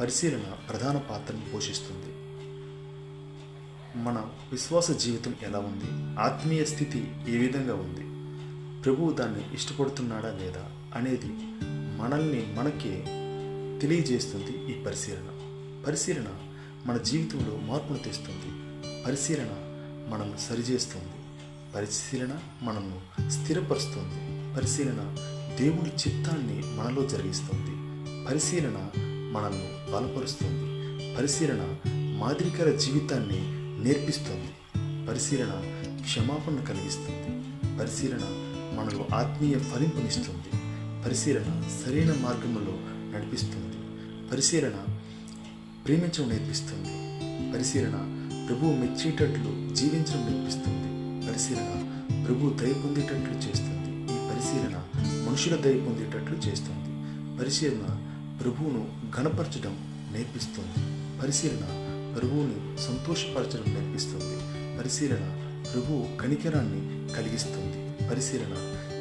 పరిశీలన ప్రధాన పాత్రను పోషిస్తుంది. మన విశ్వాస జీవితం ఎలా ఉంది? ఆత్మీయ స్థితి ఏ విధంగా ఉంది? ప్రభువు దాన్ని ఇష్టపడుతున్నాడా లేదా అనేది మనల్ని మనకే తెలియజేస్తుంది ఈ పరిశీలన. పరిశీలన మన జీవితంలో మార్పును తెస్తుంది. పరిశీలన మనల్ని సరిచేస్తుంది. పరిశీలన మనల్ని స్థిరపరుస్తుంది. పరిశీలన దేవుడి చిత్తాన్ని మనలో జరిగిస్తుంది. పరిశీలన మనల్ని బలపరుస్తుంది. పరిశీలన మాదిరికర జీవితాన్ని నేర్పిస్తుంది. పరిశీలన క్షమాపణ కలిగిస్తుంది. పరిశీలన మనలో ఆత్మీయ ఫలింపునిస్తుంది. పరిశీలన సరైన మార్గంలో నడిపిస్తుంది. పరిశీలన ప్రేమించడం నేర్పిస్తుంది. పరిశీలన ప్రభువు మెచ్చేటట్లు జీవించడం నేర్పిస్తుంది. పరిశీలన ప్రభు దయ పొందేటట్లు చేస్తుంది. ఈ పరిశీలన మనుషుల దయ పొందేటట్లు చేస్తుంది. పరిశీలన ప్రభువును గణపరచడం నేర్పిస్తుంది. పరిశీలన ప్రభువుని సంతోషపరచడం నేర్పిస్తుంది. పరిశీలన ప్రభువు కనికరాన్ని కలిగిస్తుంది. పరిశీలన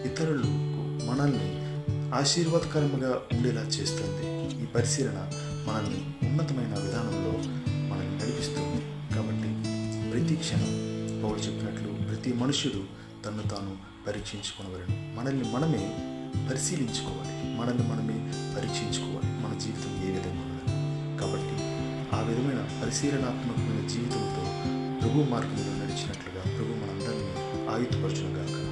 ఇతరులకు మనల్ని ఆశీర్వాదకరంగా ఉండేలా చేస్తుంది. ఈ పరిశీలన మనల్ని ఉన్నతమైన విధానంలో మనల్ని నడిపిస్తుంది. కాబట్టి ప్రతి క్షణం పౌరు చెప్పినట్లు ప్రతి మనుషుడు తను తాను పరీక్షించుకోవలను మనల్ని మనమే పరిశీలించుకోవాలి. మనల్ని మనమే పరీక్షించుకోవాలి. మన జీవితం ఏ విధంగా ఉన్నది కాబట్టి ఆ విధమైన పరిశీలనాత్మకమైన జీవితంతో ప్రభు మార్గంలో నడిచినట్లుగా ప్రభు మనందరినీ ఆయుధపరచునుగాక